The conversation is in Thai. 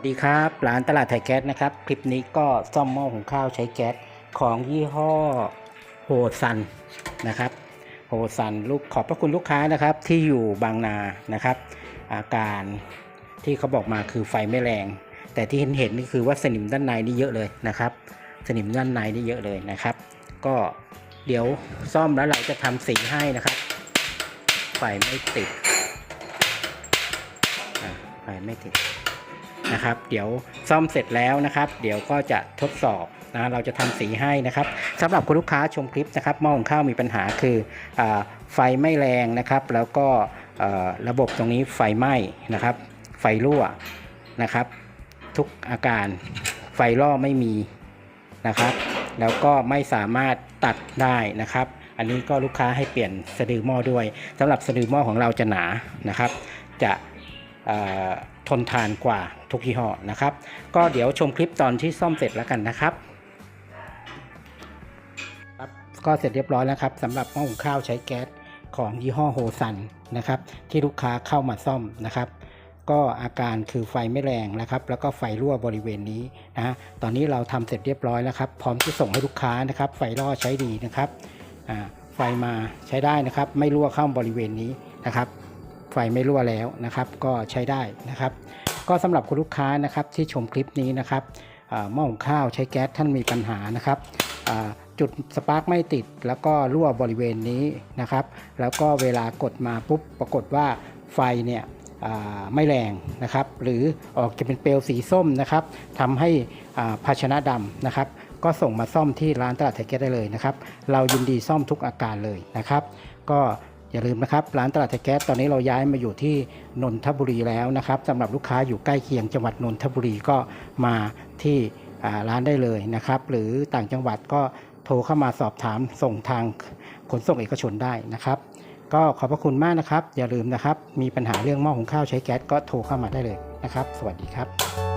สวัสดีครับร้านตลาดไทยแก๊สนะครับ คลิปนี้ก็ซ่อมหม้อหุงข้าวใช้แก๊สของยี่ห้อโฮซันนะครับโฮซันลูกขอบพระคุณลูกค้านะครับที่อยู่บางนานะครับ อาการที่เขาบอกมาคือไฟไม่แรง แต่ที่เห็นเห็นนี่คือว่าสนิมด้านในนี่เยอะเลยนะครับ สนิมด้านในนี่เยอะเลยนะครับ ก็เดี๋ยวซ่อมแล้วเราจะทำสีให้นะครับ ไฟไม่ติดไฟไม่ติด นะครับ เดี๋ยวซ่อมเสร็จแล้วนะครับ เดี๋ยวก็จะทดสอบนะเราจะทำสีให้นะครับสำหรับคุณลูกค้าชมคลิปนะครับหม้อหุงข้าวมีปัญหาคืออไฟไม่แรงนะครับ แล้วก็ระบบตรงนี้ไฟไหม้นะครับ ไฟรั่วนะครับ ทุกอาการไฟล่อไม่มีนะครับ แล้วก็ไม่สามารถตัดได้นะครับ อันนี้ก็ลูกค้าให้เปลี่ยนสะดือหม้อด้วยสำหรับสะดือหม้อของเราจะหนานะครับ จะทนทานกว่าทุกยี่ห้อนะครับ ก็เดี๋ยวชมคลิปตอนที่ซ่อมเสร็จแล้วกันนะครับครับก็เสร็จเรียบร้อยแล้วครับสำหรับหม้อหุงข้าวใช้แก๊สของยี่ห้อโฮซันนะครับที่ลูกค้าเข้ามาซ่อมนะครับ ก็อาการคือไฟไม่แรงนะครับ แล้วก็ไฟรั่วบริเวณนี้นะตอนนี้เราทำเสร็จเรียบร้อยแล้วครับพร้อมที่ส่งให้ลูกค้านะครับ ไฟรั่วใช้ดีนะครับไฟมาใช้ได้นะครับ ไม่รั่วเข้าบริเวณนี้นะครับ ไฟไม่รั่วแล้วนะครับ ก็ใช้ได้นะครับ ก็สำหรับคุณลูกค้านะครับที่ชมคลิปนี้นะครับหม้อหุงข้าวใช้แก๊สท่านมีปัญหานะครับจุดสปาร์กไม่ติดแล้วก็รั่วบริเวณนี้นะครับ แล้วก็เวลากดมาปุ๊บปรากฏว่าไฟเนี่ยไม่แรงนะครับ หรือออกจะเป็นเปลวสีส้มนะครับทำให้ภาชนะดำนะครับ ก็ส่งมาซ่อมที่ร้านตลาดไทยแก๊สได้เลยนะครับ เรายินดีซ่อมทุกอาการเลยนะครับ ก็ อย่าลืมนะครับร้านตลาดไทยแก๊สตอนนี้เราย้ายมาอยู่ที่นนทบุรีแล้วนะครับสำหรับลูกค้าอยู่ใกล้เคียงจังหวัดนนทบุรีก็มาที่ร้านได้เลยนะครับหรือต่างจังหวัดก็โทรเข้ามาสอบถามส่งทางขนส่งเอกชนได้นะครับ ก็ขอบพระคุณมากนะครับ อย่าลืมนะครับ มีปัญหาเรื่องหม้อหุงข้าวใช้แก๊สก็โทรเข้ามาได้เลยนะครับ สวัสดีครับ